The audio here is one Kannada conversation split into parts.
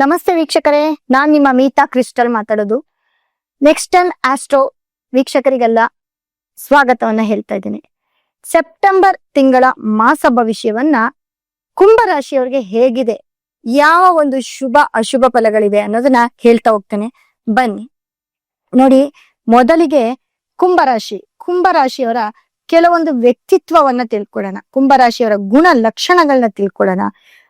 ನಮಸ್ತೆ ವೀಕ್ಷಕರೇ, ನಾನ್ ನಿಮ್ಮ ಮೀತಾ ಕ್ರಿಸ್ಟಲ್ ಮಾತಾಡೋದು. ನೆಕ್ಸ್ಟ್ ಟನ್ ಆಸ್ಟ್ರೋ ವೀಕ್ಷಕರಿಗೆಲ್ಲ ಸ್ವಾಗತವನ್ನ ಹೇಳ್ತಾ ಇದ್ದೀನಿ. ಸೆಪ್ಟೆಂಬರ್ ತಿಂಗಳ ಮಾಸ ಭವಿಷ್ಯವನ್ನ ಕುಂಭರಾಶಿಯವರಿಗೆ ಹೇಗಿದೆ? ಯಾವ ಒಂದು ಶುಭ, ಅಶುಭ ಫಲಗಳಿವೆ ಅನ್ನೋದನ್ನ ಹೇಳ್ತಾ ಹೋಗ್ತೇನೆ. ಬನ್ನಿ. ನೋಡಿ, ಮೊದಲಿಗೆ ಕುಂಭರಾಶಿ. ಕುಂಭರಾಶಿಯವರ ಕೆಲವೊಂದು ವ್ಯಕ್ತಿತ್ವವನ್ನ ತಿಳ್ಕೊಳ್ಳೋಣ. ಕುಂಭರಾಶಿಯವರ ಗುಣ ಲಕ್ಷಣಗಳನ್ನ ತಿಳ್ಕೊಳ್ಳೋಣ.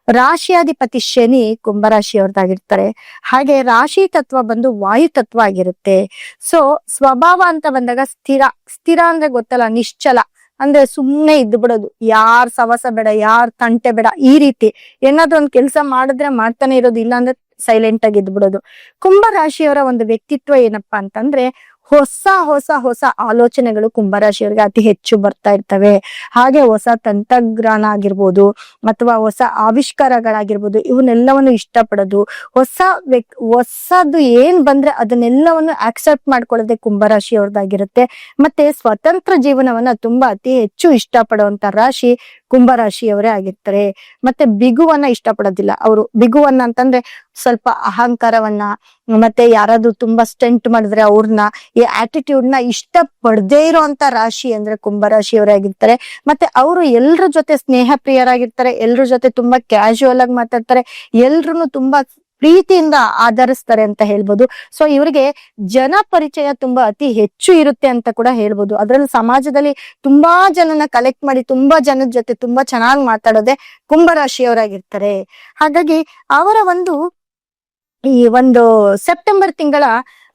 ರಾಶಿಯಾಧಿಪತಿ ಶನಿ ಕುಂಭರಾಶಿಯವ್ರದ್ದಾಗಿರ್ತಾರೆ. ಹಾಗೆ ರಾಶಿ ತತ್ವ ಬಂದು ವಾಯು ತತ್ವ ಆಗಿರುತ್ತೆ. ಸೊ ಸ್ವಭಾವ ಅಂತ ಬಂದಾಗ ಸ್ಥಿರ ಸ್ಥಿರ ಅಂದ್ರೆ ಗೊತ್ತಲ್ಲ, ನಿಶ್ಚಲ. ಅಂದ್ರೆ ಸುಮ್ನೆ ಇದ್ದು ಬಿಡೋದು ಯಾರ್ ಸವಸ ಬೇಡ, ಯಾರ್ ತಂಟೆ ಬೇಡ, ಈ ರೀತಿ. ಏನಾದ್ರೂ ಒಂದ್ ಕೆಲಸ ಮಾಡಿದ್ರೆ ಮಾಡ್ತಾನೆ ಇರೋದು ಇಲ್ಲ ಅಂದ್ರೆ ಸೈಲೆಂಟ್ ಆಗಿ ಇದ್ದು ಬಿಡೋದು ಕುಂಭರಾಶಿಯವರ ಒಂದು ವ್ಯಕ್ತಿತ್ವ ಏನಪ್ಪಾ ಅಂತಂದ್ರೆ ಹೊಸ ಹೊಸ ಹೊಸ ಆಲೋಚನೆಗಳು ಕುಂಭರಾಶಿಯವರಿಗೆ ಅತಿ ಹೆಚ್ಚು ಬರ್ತಾ ಇರ್ತವೆ. ಹಾಗೆ ಹೊಸ ತಂತ್ರಜ್ಞಾನ ಆಗಿರ್ಬೋದು ಅಥವಾ ಹೊಸ ಆವಿಷ್ಕಾರಗಳಾಗಿರ್ಬೋದು ಇವನ್ನೆಲ್ಲವನ್ನು ಇಷ್ಟಪಡೋದು. ಹೊಸ ವ್ಯಕ್ ಹೊಸದು ಏನ್ ಬಂದ್ರೆ ಅದನ್ನೆಲ್ಲವನ್ನು ಆಕ್ಸೆಪ್ಟ್ ಮಾಡ್ಕೊಳ್ಳೋದೆ ಕುಂಭರಾಶಿಯವ್ರದ್ದಾಗಿರುತ್ತೆ. ಮತ್ತೆ ಸ್ವತಂತ್ರ ಜೀವನವನ್ನ ತುಂಬಾ ಅತಿ ಹೆಚ್ಚು ಇಷ್ಟಪಡುವಂತ ರಾಶಿ ಕುಂಭರಾಶಿಯವರೇ ಆಗಿರ್ತಾರೆ. ಮತ್ತೆ ಬಿಗುವನ್ನ ಇಷ್ಟಪಡೋದಿಲ್ಲ. ಅವರು ಬಿಗುವನ್ನ ಅಂತಂದ್ರೆ ಸ್ವಲ್ಪ ಅಹಂಕಾರವನ್ನ ಮತ್ತೆ ಯಾರಾದ್ರೂ ತುಂಬಾ ಸ್ಟೆಂಟ್ ಮಾಡಿದ್ರೆ ಅವ್ರನ್ನ, ಈ ಆಟಿಟ್ಯೂಡ್ನ ಇಷ್ಟ ಪಡದೇ ಇರೋಂತ ರಾಶಿ ಅಂದ್ರೆ ಕುಂಭರಾಶಿಯವರಾಗಿರ್ತಾರೆ ಮತ್ತೆ ಅವರು ಎಲ್ರ ಜೊತೆ ಸ್ನೇಹ ಪ್ರಿಯರಾಗಿರ್ತಾರೆ ಎಲ್ರ ಜೊತೆ ತುಂಬಾ ಕ್ಯಾಶುವಲ್ ಆಗಿ ಮಾತಾಡ್ತಾರೆ ಎಲ್ರು ತುಂಬಾ ಪ್ರೀತಿಯಿಂದ ಆಧರಿಸ್ತಾರೆ ಅಂತ ಹೇಳ್ಬೋದು. ಸೊ ಇವರಿಗೆ ಜನ ಪರಿಚಯ ತುಂಬಾ ಅತಿ ಹೆಚ್ಚು ಇರುತ್ತೆ ಅಂತ ಕೂಡ ಹೇಳ್ಬೋದು. ಅದ್ರಲ್ಲಿ ಸಮಾಜದಲ್ಲಿ ತುಂಬಾ ಜನನ ಕಲೆಕ್ಟ್ ಮಾಡಿ ತುಂಬಾ ಜನದ ಜೊತೆ ತುಂಬಾ ಚೆನ್ನಾಗಿ ಮಾತಾಡೋದೆ ಕುಂಭರಾಶಿಯವರಾಗಿರ್ತಾರೆ ಹಾಗಾಗಿ ಅವರ ಒಂದು ಈ ಒಂದು ಸೆಪ್ಟೆಂಬರ್ ತಿಂಗಳ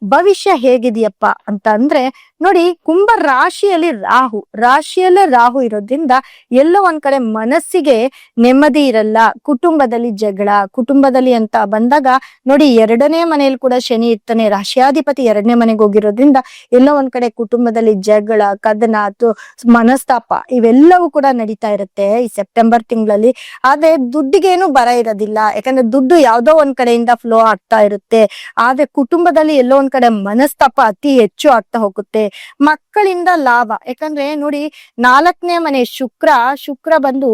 ಭವಿಷ್ಯ ಹೇಗಿದೆಯಪ್ಪ ಅಂತ ಅಂದ್ರೆ ನೋಡಿ ಕುಂಭ ರಾಶಿಯಲ್ಲಿ ರಾಹು, ರಾಶಿಯಲ್ಲೇ ರಾಹು ಇರೋದ್ರಿಂದ ಎಲ್ಲೋ ಒಂದ್ ಕಡೆ ಮನಸ್ಸಿಗೆ ನೆಮ್ಮದಿ ಇರಲ್ಲ, ಕುಟುಂಬದಲ್ಲಿ ಜಗಳ, ಕುಟುಂಬದಲ್ಲಿ ಅಂತ ಬಂದಾಗ ನೋಡಿ ಎರಡನೇ ಮನೆಯಲ್ಲಿ ಕೂಡ ಶನಿ ಇರ್ತಾನೆ ರಾಶಿಯಾಧಿಪತಿ ಎರಡನೇ ಮನೆಗೆ ಹೋಗಿರೋದ್ರಿಂದ ಎಲ್ಲೋ ಒಂದ್ ಕಡೆ ಕುಟುಂಬದಲ್ಲಿ ಜಗಳ, ಕದನ ಅಥವಾ ಮನಸ್ತಾಪ ಇವೆಲ್ಲವೂ ಕೂಡ ನಡೀತಾ ಇರುತ್ತೆ ಈ ಸೆಪ್ಟೆಂಬರ್ ತಿಂಗಳಲ್ಲಿ. ಆದ್ರೆ ದುಡ್ಡಿಗೇನು ಬರ ಇರೋದಿಲ್ಲ. ಯಾಕಂದ್ರೆ ದುಡ್ಡು ಯಾವ್ದೋ ಒಂದ್ ಕಡೆಯಿಂದ ಫ್ಲೋ ಆಗ್ತಾ ಇರುತ್ತೆ. ಆದ್ರೆ ಕುಟುಂಬದಲ್ಲಿ ಎಲ್ಲೋ ಒಂದ್ ಕಡೆ ಮನಸ್ತಾಪ ಅತಿ ಹೆಚ್ಚು ಆಗ್ತಾ ಹೋಗುತ್ತೆ. ಮಕ್ಕಳಿಂದ ಲಾಭ. ಯಾಕಂದ್ರೆ ನೋಡಿ, ನಾಲ್ಕನೇ ಮನೆ ಶುಕ್ರ ಶುಕ್ರ ಬಂದು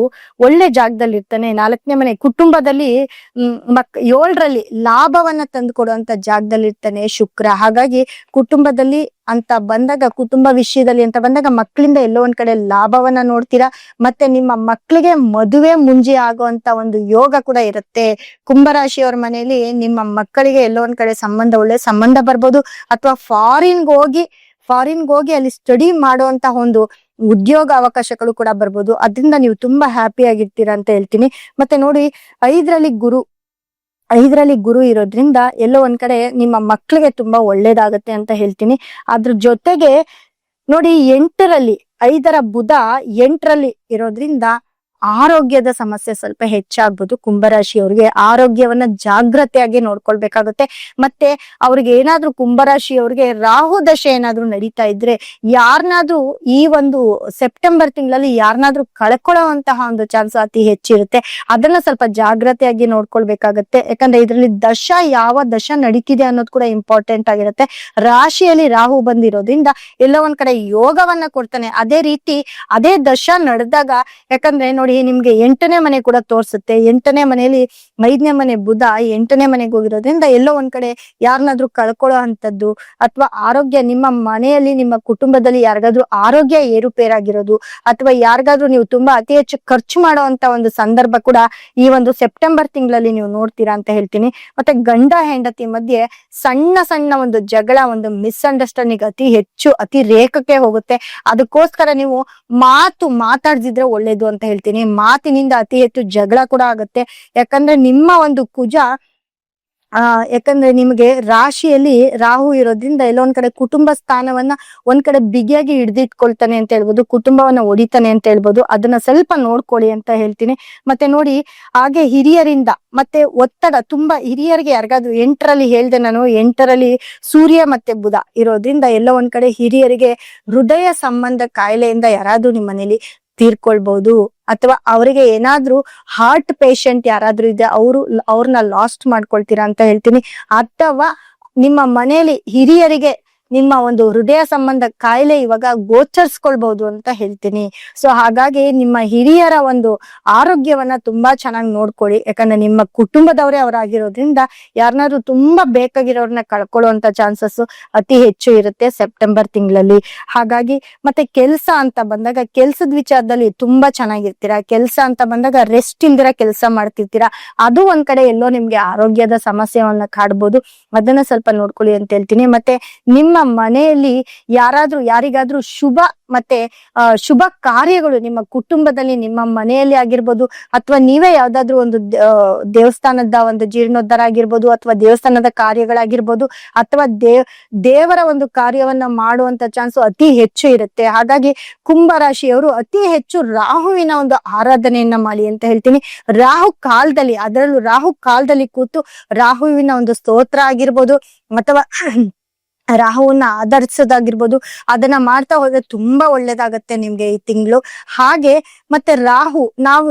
ಒಳ್ಳೆ ಜಾಗದಲ್ಲಿ ಇರ್ತಾನೆ ನಾಲ್ಕನೇ ಮನೆ ಕುಟುಂಬದಲ್ಲಿ ಮಕ್, ಏಳರಲ್ಲಿ ಲಾಭವನ್ನ ತಂದು ಕೊಡುವಂತ ಜಾಗದಲ್ಲಿ ಇರ್ತಾನೆ ಶುಕ್ರ. ಹಾಗಾಗಿ ಕುಟುಂಬದಲ್ಲಿ ಅಂತ ಬಂದಾಗ ಕುಟುಂಬ ವಿಷಯದಲ್ಲಿ ಅಂತ ಬಂದಾಗ ಮಕ್ಕಳಿಂದ ಎಲ್ಲೋ ಒಂದ್ ಕಡೆ ಲಾಭವನ್ನ ನೋಡ್ತೀರಾ? ಮತ್ತೆ ನಿಮ್ಮ ಮಕ್ಕಳಿಗೆ ಮದುವೆ ಮುಂಜಿ ಆಗುವಂತ ಒಂದು ಯೋಗ ಕೂಡ ಇರುತ್ತೆ. ಕುಂಭರಾಶಿಯವ್ರ ಮನೆಯಲ್ಲಿ ನಿಮ್ಮ ಮಕ್ಕಳಿಗೆ ಎಲ್ಲೋ ಒಂದ್ ಕಡೆ ಸಂಬಂಧ, ಒಳ್ಳೆ ಸಂಬಂಧ ಬರ್ಬೋದು. ಅಥವಾ ಫಾರಿನ್ಗೆ ಹೋಗಿ ಫಾರಿನ್ಗೆ ಹೋಗಿ ಅಲ್ಲಿ ಸ್ಟಡಿ ಮಾಡುವಂತ ಒಂದು ಉದ್ಯೋಗ ಅವಕಾಶಗಳು ಕೂಡ ಬರ್ಬೋದು. ಅದರಿಂದ ನೀವು ತುಂಬಾ ಹ್ಯಾಪಿ ಆಗಿರ್ತೀರಾ ಅಂತ ಹೇಳ್ತೀನಿ. ಮತ್ತೆ ನೋಡಿ, ಐದರಲ್ಲಿ ಗುರು. ಐದರಲ್ಲಿ ಗುರು ಇರೋದ್ರಿಂದ ಎಲ್ಲೋ ಒಂದ್ ಕಡೆ ನಿಮ್ಮ ಮಕ್ಕಳಿಗೆ ತುಂಬಾ ಒಳ್ಳೇದಾಗತ್ತೆ ಅಂತ ಹೇಳ್ತೀನಿ. ಅದ್ರ ಜೊತೆಗೆ ನೋಡಿ ಎಂಟರಲ್ಲಿ, ಐದರ ಬುಧ ಎಂಟರಲ್ಲಿ ಇರೋದ್ರಿಂದ ಆರೋಗ್ಯದ ಸಮಸ್ಯೆ ಸ್ವಲ್ಪ ಹೆಚ್ಚಾಗ್ಬೋದು. ಕುಂಭರಾಶಿಯವ್ರಿಗೆ ಆರೋಗ್ಯವನ್ನ ಜಾಗ್ರತೆಯಾಗಿ ನೋಡ್ಕೊಳ್ಬೇಕಾಗುತ್ತೆ. ಮತ್ತೆ ಅವ್ರಿಗೆ ಏನಾದ್ರೂ ಕುಂಭರಾಶಿಯವ್ರಿಗೆ ರಾಹು ದಶೆ ಏನಾದ್ರೂ ನಡೀತಾ ಇದ್ರೆ ಯಾರನ್ನಾದ್ರೂ ಈ ಒಂದು ಸೆಪ್ಟೆಂಬರ್ ತಿಂಗಳಲ್ಲಿ ಯಾರನ್ನಾದ್ರೂ ಕಳ್ಕೊಳ್ಳುವಂತಹ ಒಂದು ಚಾನ್ಸ್ ಅತಿ ಹೆಚ್ಚಿರುತ್ತೆ. ಅದನ್ನ ಸ್ವಲ್ಪ ಜಾಗ್ರತೆಯಾಗಿ ನೋಡ್ಕೊಳ್ಬೇಕಾಗತ್ತೆ. ಯಾಕಂದ್ರೆ ಇದರಲ್ಲಿ ದಶ ಯಾವ ದಶ ನಡೀತಿದೆ ಅನ್ನೋದು ಕೂಡ ಇಂಪಾರ್ಟೆಂಟ್ ಆಗಿರುತ್ತೆ. ರಾಶಿಯಲ್ಲಿ ರಾಹು ಬಂದಿರೋದ್ರಿಂದ ಎಲ್ಲೋ ಒಂದ್ ಕಡೆ ಯೋಗವನ್ನ ಕೊಡ್ತಾನೆ. ಅದೇ ರೀತಿ ಅದೇ ದಶ ನಡೆದಾಗ ಯಾಕಂದ್ರೆ ನೋಡಿ ನಿಮ್ಗೆ ಎಂಟನೇ ಮನೆ ಕೂಡ ತೋರ್ಸುತ್ತೆ. ಎಂಟನೇ ಮನೆಯಲ್ಲಿ ಐದನೇ ಮನೆ ಬುಧ, ಎಂಟನೇ ಮನೆಗೆ ಹೋಗಿರೋದ್ರಿಂದ ಎಲ್ಲೋ ಒಂದ್ ಕಡೆ ಯಾರನ್ನಾದ್ರೂ ಕಳ್ಕೊಳ್ಳೋ ಅಂತದ್ದು ಅಥವಾ ಆರೋಗ್ಯ ನಿಮ್ಮ ಮನೆಯಲ್ಲಿ ನಿಮ್ಮ ಕುಟುಂಬದಲ್ಲಿ ಯಾರಿಗಾದ್ರೂ ಆರೋಗ್ಯ ಏರುಪೇರಾಗಿರೋದು ಅಥವಾ ಯಾರಿಗಾದ್ರೂ ನೀವು ತುಂಬಾ ಅತಿ ಹೆಚ್ಚು ಖರ್ಚು ಮಾಡುವಂತ ಒಂದು ಸಂದರ್ಭ ಕೂಡ ಈ ಒಂದು ಸೆಪ್ಟೆಂಬರ್ ತಿಂಗಳಲ್ಲಿ ನೀವು ನೋಡ್ತೀರಾ ಅಂತ ಹೇಳ್ತೀನಿ. ಮತ್ತೆ ಗಂಡ ಹೆಂಡತಿ ಮಧ್ಯೆ ಸಣ್ಣ ಸಣ್ಣ ಒಂದು ಜಗಳ, ಒಂದು ಮಿಸ್ಅಂಡರ್ಸ್ಟ್ಯಾಂಡಿಂಗ್ ಅತಿ ಹೆಚ್ಚು, ಅತಿ ರೇಖಕ್ಕೆ ಹೋಗುತ್ತೆ. ಅದಕ್ಕೋಸ್ಕರ ನೀವು ಮಾತು ಮಾತಾಡ್ದಿದ್ರೆ ಒಳ್ಳೇದು ಅಂತ ಹೇಳ್ತೀನಿ. ಮಾತಿನಿಂದ ಅತಿ ಹೆಚ್ಚು ಜಗಳ ಕೂಡ ಆಗುತ್ತೆ. ಯಾಕಂದ್ರೆ ನಿಮ್ಮ ಒಂದು ಕುಜ, ಆ, ಯಾಕಂದ್ರೆ ನಿಮಗೆ ರಾಶಿಯಲ್ಲಿ ರಾಹು ಇರೋದ್ರಿಂದ ಎಲ್ಲೋ ಒಂದ್ ಕಡೆ ಕುಟುಂಬ ಸ್ಥಾನವನ್ನ ಒಂದ್ ಕಡೆ ಬಿಗಿಯಾಗಿ ಹಿಡಿದಿಟ್ಕೊಳ್ತಾನೆ ಅಂತ ಹೇಳ್ಬೋದು, ಕುಟುಂಬವನ್ನ ಒಡಿತಾನೆ ಅಂತ ಹೇಳ್ಬೋದು, ಅದನ್ನ ಸ್ವಲ್ಪ ನೋಡ್ಕೊಳ್ಳಿ ಅಂತ ಹೇಳ್ತೀನಿ. ಮತ್ತೆ ನೋಡಿ, ಹಾಗೆ ಹಿರಿಯರಿಂದ, ಮತ್ತೆ ಒತ್ತಡ, ತುಂಬಾ ಹಿರಿಯರಿಗೆ ಯಾರಿಗಾದ್ರು ಎಂಟರಲ್ಲಿ ಹೇಳ್ದೆ ನಾನು, ಎಂಟರಲ್ಲಿ ಸೂರ್ಯ ಮತ್ತೆ ಬುಧ ಇರೋದ್ರಿಂದ ಎಲ್ಲೋ ಒಂದ್ ಕಡೆ ಹಿರಿಯರಿಗೆ ಹೃದಯ ಸಂಬಂಧ ಕಾಯಿಲೆಯಿಂದ ಯಾರಾದ್ರೂ ನಿಮ್ಮ ಮನೇಲಿ ತೀರ್ಕೊಳ್ಬಹುದು ಅಥವಾ ಅವರಿಗೆ ಏನಾದ್ರೂ ಹಾರ್ಟ್ ಪೇಷಂಟ್ ಯಾರಾದ್ರೂ ಇದೆ ಅವರು ಅವ್ರನ್ನ ಲಾಸ್ಟ್ ಮಾಡ್ಕೊಳ್ತೀರಾ ಅಂತ ಹೇಳ್ತೀನಿ. ಅಥವಾ ನಿಮ್ಮ ಮನೆಯಲ್ಲಿ ಹಿರಿಯರಿಗೆ ನಿಮ್ಮ ಒಂದು ಹೃದಯ ಸಂಬಂಧ ಕಾಯಿಲೆ ಇವಾಗ ಗೋಚರಿಸ್ಕೊಳ್ಬಹುದು ಅಂತ ಹೇಳ್ತೀನಿ. ಸೊ ಹಾಗಾಗಿ ನಿಮ್ಮ ಹಿರಿಯರ ಒಂದು ಆರೋಗ್ಯವನ್ನ ತುಂಬಾ ಚೆನ್ನಾಗಿ ನೋಡ್ಕೊಳ್ಳಿ. ಯಾಕಂದ್ರೆ ನಿಮ್ಮ ಕುಟುಂಬದವರೇ ಅವರಾಗಿರೋದ್ರಿಂದ ಯಾರನ್ನಾದ್ರೂ ತುಂಬಾ ಬೇಕಾಗಿರೋರ್ನ ಕಳ್ಕೊಳ್ಳುವಂತ ಚಾನ್ಸಸ್ ಅತಿ ಹೆಚ್ಚು ಇರುತ್ತೆ ಸೆಪ್ಟೆಂಬರ್ ತಿಂಗಳಲ್ಲಿ. ಹಾಗಾಗಿ ಮತ್ತೆ ಕೆಲಸ ಅಂತ ಬಂದಾಗ ಕೆಲ್ಸದ ವಿಚಾರದಲ್ಲಿ ತುಂಬಾ ಚೆನ್ನಾಗಿರ್ತೀರಾ? ಕೆಲಸ ಅಂತ ಬಂದಾಗ ರೆಸ್ಟ್ ಇಲ್ದಿರ ಕೆಲಸ ಮಾಡ್ತಿರ್ತೀರಾ? ಅದು ಒಂದ್ ಕಡೆ ಎಲ್ಲೋ ನಿಮ್ಗೆ ಆರೋಗ್ಯದ ಸಮಸ್ಯೆವನ್ನ ಕಾಡ್ಬೋದು. ಅದನ್ನ ಸ್ವಲ್ಪ ನೋಡ್ಕೊಳ್ಳಿ ಅಂತ ಹೇಳ್ತೀನಿ. ಮತ್ತೆ ನಿಮ್ಮ ಮನೆಯಲ್ಲಿ ಯಾರಾದ್ರೂ, ಯಾರಿಗಾದ್ರೂ ಶುಭ ಮತ್ತೆ ಶುಭ ಕಾರ್ಯಗಳು ನಿಮ್ಮ ಕುಟುಂಬದಲ್ಲಿ, ನಿಮ್ಮ ಮನೆಯಲ್ಲಿ ಆಗಿರ್ಬೋದು ಅಥವಾ ನೀವೇ ಯಾವ್ದಾದ್ರು ಒಂದು ದೇವಸ್ಥಾನದ ಒಂದು ಜೀರ್ಣೋದ್ಧಾರ ಆಗಿರ್ಬೋದು ಅಥವಾ ದೇವಸ್ಥಾನದ ಕಾರ್ಯಗಳಾಗಿರ್ಬೋದು ಅಥವಾ ದೇವ್ ದೇವರ ಒಂದು ಕಾರ್ಯವನ್ನ ಮಾಡುವಂತ ಚಾನ್ಸ್ ಅತಿ ಹೆಚ್ಚು ಇರುತ್ತೆ. ಹಾಗಾಗಿ ಕುಂಭ ರಾಶಿಯವರು ಅತಿ ಹೆಚ್ಚು ರಾಹುವಿನ ಒಂದು ಆರಾಧನೆಯನ್ನ ಮಾಡಿ ಅಂತ ಹೇಳ್ತೀನಿ. ರಾಹು ಕಾಲದಲ್ಲಿ, ಅದರಲ್ಲೂ ರಾಹು ಕಾಲದಲ್ಲಿ ಕೂತು ರಾಹುವಿನ ಒಂದು ಸ್ತೋತ್ರ ಆಗಿರ್ಬೋದು ಅಥವಾ ರಾಹುವನ್ನ ಆಧರಿಸೋದಾಗಿರ್ಬೋದು, ಅದನ್ನ ಮಾಡ್ತಾ ಹೋದ್ರೆ ತುಂಬಾ ಒಳ್ಳೇದಾಗತ್ತೆ ನಿಮ್ಗೆ ಈ ತಿಂಗಳು. ಹಾಗೆ ಮತ್ತೆ ರಾಹು, ನಾವು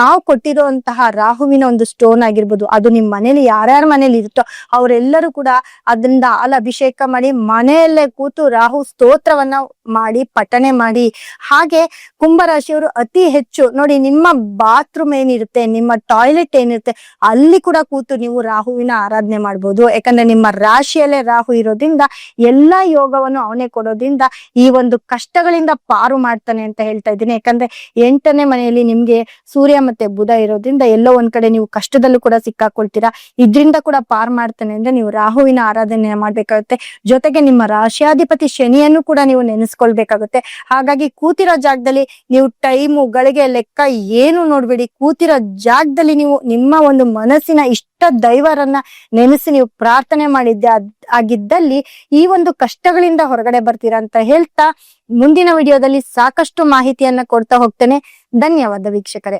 ನಾವು ಕೊಟ್ಟಿರುವಂತಹ ರಾಹುವಿನ ಒಂದು ಸ್ಟೋನ್ ಆಗಿರ್ಬೋದು, ಅದು ನಿಮ್ ಮನೇಲಿ ಯಾರ್ಯಾರ ಮನೇಲಿ ಇರುತ್ತೋ ಅವರೆಲ್ಲರೂ ಕೂಡ ಅದರಿಂದ ಹಾಲು ಅಭಿಷೇಕ ಮಾಡಿ ಮನೆಯಲ್ಲೇ ಕೂತು ರಾಹು ಸ್ತೋತ್ರವನ್ನ ಮಾಡಿ ಪಠನೆ ಮಾಡಿ. ಹಾಗೆ ಕುಂಭರಾಶಿಯವರು ಅತಿ ಹೆಚ್ಚು, ನೋಡಿ ನಿಮ್ಮ ಬಾತ್ರೂಮ್ ಏನಿರುತ್ತೆ, ನಿಮ್ಮ ಟಾಯ್ಲೆಟ್ ಏನಿರುತ್ತೆ, ಅಲ್ಲಿ ಕೂಡ ಕೂತು ನೀವು ರಾಹುವಿನ ಆರಾಧನೆ ಮಾಡ್ಬೋದು. ಯಾಕಂದ್ರೆ ನಿಮ್ಮ ರಾಶಿಯಲ್ಲೇ ರಾಹು ಇರೋದ್ರಿಂದ ಎಲ್ಲಾ ಯೋಗವನ್ನು ಅವನೇ ಕೊಡೋದ್ರಿಂದ ಈ ಒಂದು ಕಷ್ಟಗಳಿಂದ ಪಾರು ಮಾಡ್ತಾನೆ ಅಂತ ಹೇಳ್ತಾ ಇದ್ದೀನಿ. ಯಾಕಂದ್ರೆ ಎಂಟನೇ ಮನೆಯಲ್ಲಿ ನಿಮ್ಗೆ ಸೂರ್ಯ ಮತ್ತೆ ಬುಧ ಇರೋದ್ರಿಂದ ಎಲ್ಲೋ ಒಂದ್ ಕಡೆ ನೀವು ಕಷ್ಟದಲ್ಲೂ ಕೂಡ ಸಿಕ್ಕಾಕೊಳ್ತೀರಾ. ಇದ್ರಿಂದ ಕೂಡ ಪಾರ್ ಮಾಡ್ತಾನೆ ಅಂದ್ರೆ ನೀವು ರಾಹುವಿನ ಆರಾಧನೆ ಮಾಡ್ಬೇಕಾಗುತ್ತೆ. ಜೊತೆಗೆ ನಿಮ್ಮ ರಾಶಿಯಾಧಿಪತಿ ಶನಿಯನ್ನು ಕೂಡ ನೀವು ನೆನೆಸ್ಕೊಳ್ಬೇಕಾಗುತ್ತೆ. ಹಾಗಾಗಿ ಕೂತಿರೋ ಜಾಗದಲ್ಲಿ ನೀವು ಟೈಮು, ಗಳಿಗೆ ಲೆಕ್ಕ ಏನು ನೋಡ್ಬೇಡಿ. ಕೂತಿರೋ ಜಾಗದಲ್ಲಿ ನೀವು ನಿಮ್ಮ ಒಂದು ಮನಸ್ಸಿನ ಇಷ್ಟ ದೈವರನ್ನ ನೆನೆಸಿ ನೀವು ಪ್ರಾರ್ಥನೆ ಮಾಡಿದ್ದೆ ಆಗಿದ್ದಲ್ಲಿ ಈ ಒಂದು ಕಷ್ಟಗಳಿಂದ ಹೊರಗಡೆ ಬರ್ತೀರಾ ಅಂತ ಹೇಳ್ತಾ ಮುಂದಿನ ವಿಡಿಯೋದಲ್ಲಿ ಸಾಕಷ್ಟು ಮಾಹಿತಿಯನ್ನ ಕೊಡ್ತಾ ಹೋಗ್ತೇನೆ. ಧನ್ಯವಾದ ವೀಕ್ಷಕರೇ.